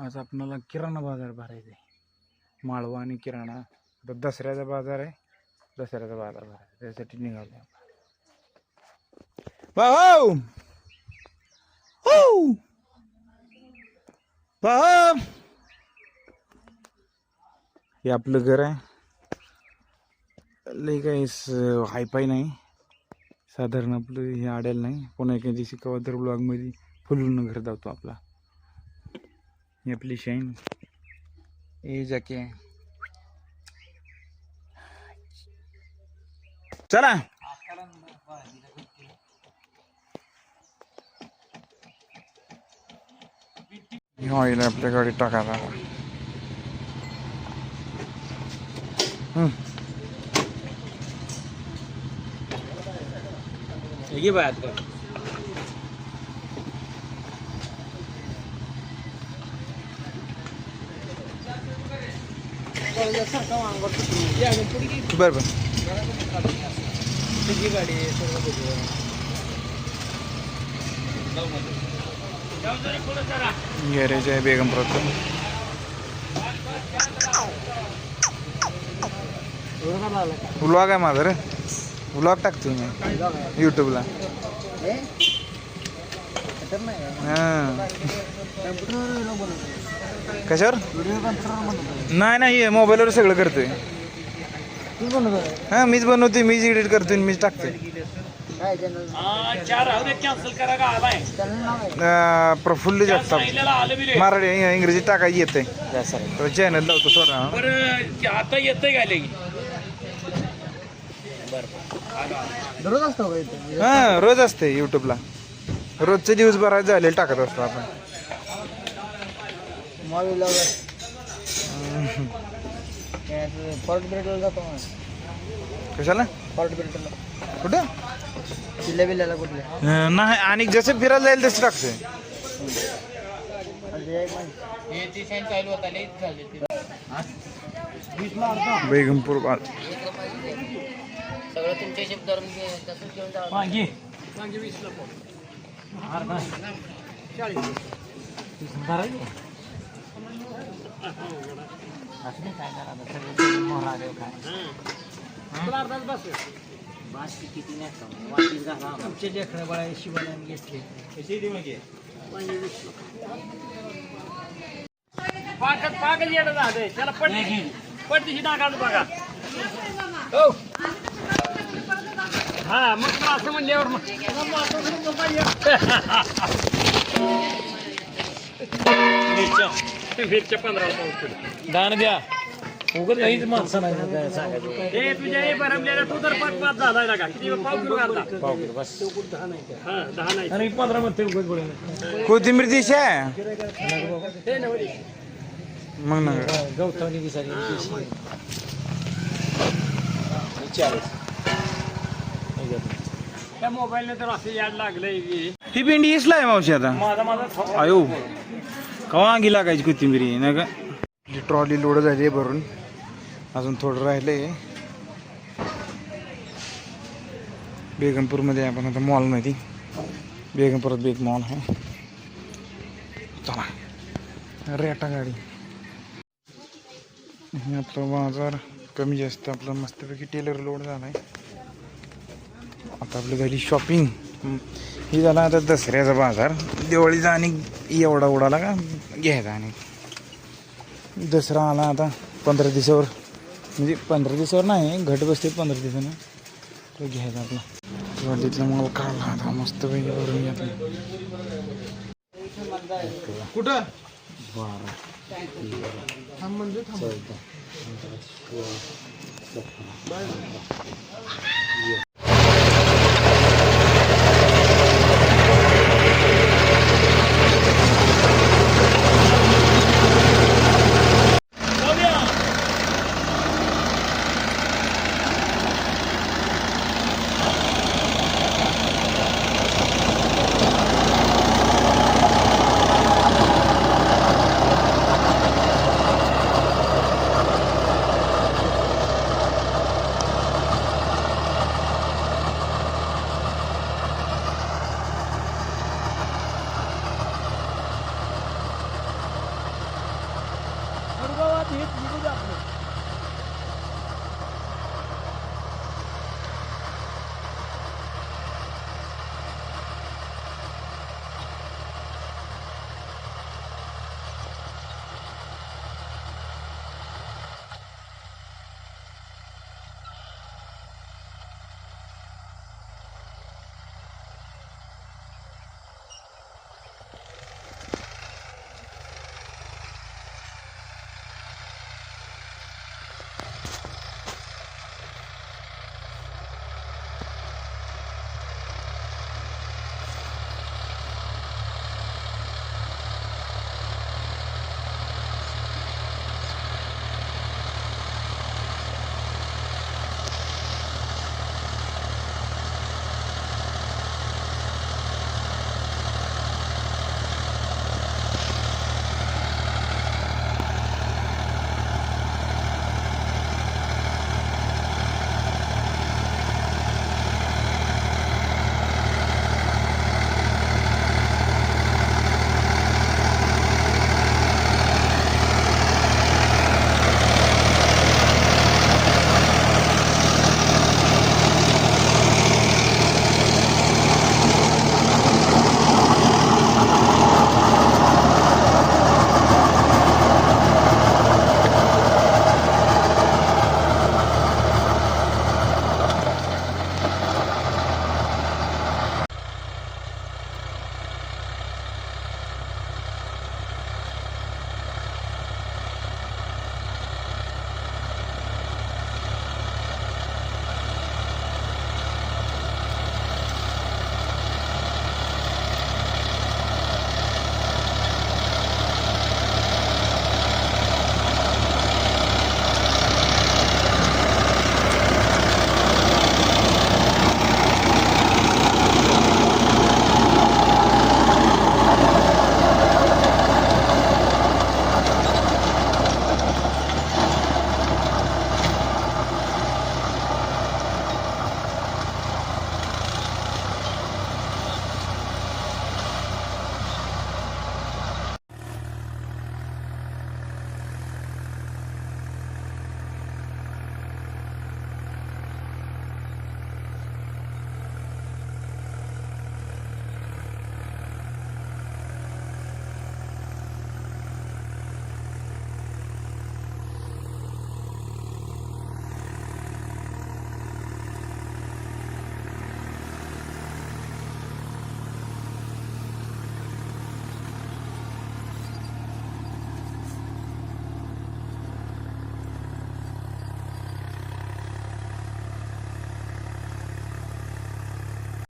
आज आपणाला किराणा बाजार भरायचा आहे. माळवा आणि किराणा. आता दसऱ्याचा बाजार आहे. दसऱ्याचा बाजार भरायचा. त्यासाठी निघालो आपण. भाऊ! हो! भाऊ! हे आपलं घर आहे. लई काही हायफाय नाही. साधारण आपलं हे आडेल नाही. पुन्हा एका दिवशी कवा तर ब्लॉगमध्ये फुलून घर जातो आपला. ही आपली शाईन ए जाके। चला। ऑइल आपल्या गाडीत टाकायला हम्म. ये बात कर बरं बरं. गॅरेज आहे बेगमपुरात. व्लॉग आहे माझा रे. व्लॉग टाकतोय मी. यूट्यूबला हां. कशावर? नाही नाही मोबाईलवर सगळं करतोय. हां मीच बनवतोय मीच एडिट करतोय आणि मीच टाकतोय. चार राहू दे कॅन्सल करा का आलाय अं, प्रफुल्ल जगताप मराठी इंग्रजी टाकायची येते चॅनल लावतो स्वतः बरं आता लगी दररोज असतो हां रोज असते यूट्यूबला रोजचे दिवस बराच झालेले टाकत असतो आपण. मॉल फॉल्ट ब्रेडला जातो मग. कशाला? फॉल्ट ब्रेडला कुठं? किल्ल्या बिल्ल्याला कुठले अं, नाही आणि जसं फिरायला जाईल तसं टाकतोय. बेगमपूर बाल सगळं तुमच्या हिशोब तसंच घेऊन जा. वांगी आमचे लेखनं बाळा शिवाने घेतले. पाकच पाकच येणं झालंय. त्याला पडली पडतीशी टाकाल बघा. हो. हा मग तुला असं म्हणल्यावर मग. मिरच्या पंधरा दान द्या. उगत नाहीच माणसं नाही. सांगायचं हे तुझ्या हे भरमलेल्या तू तर पाच पाच झालाय ना का? किती पाव किलो घालता पाव किलो बस. हा दहा नाही. आणि पंधरा म्हणते उगत गोळ्या कोथिंबीर दिशा? आहे हे मग ना त्या मोबाईलने तर असं याड लागलंय की ही भेंडी इसला आहे मावशी आता. माझा माझा. आयो. कवा अंगी लागायची कोथिंबीर ना का? ट्रॉली लोड झाली आहे भरून. अजून थोडं राहिलंय. बेगमपूरमध्ये आहे आपण आता मॉलमध्ये बेगमपुरात बेग मॉल आहे. चला. रेटा गाडी. आपलं बाजार कमी जास्त आपलं मस्तपैकी टेलर लोड झाला आहे आता आपली झाली शॉपिंग ही झाला आता दसऱ्याचा बाजार. दिवाळीचा आणि एवढा उडाला का? घ्यायचा आणि. दसरा आला आता पंधरा दिवसावर. म्हणजे पंधरा दिवसावर नाही घट बसते पंधरा दिवसानं. तो घ्यायचा आपला. दिवाळीतला माल काढला आता मस्त पैकी भरून घेतला. कुठं? बारा. चौदा.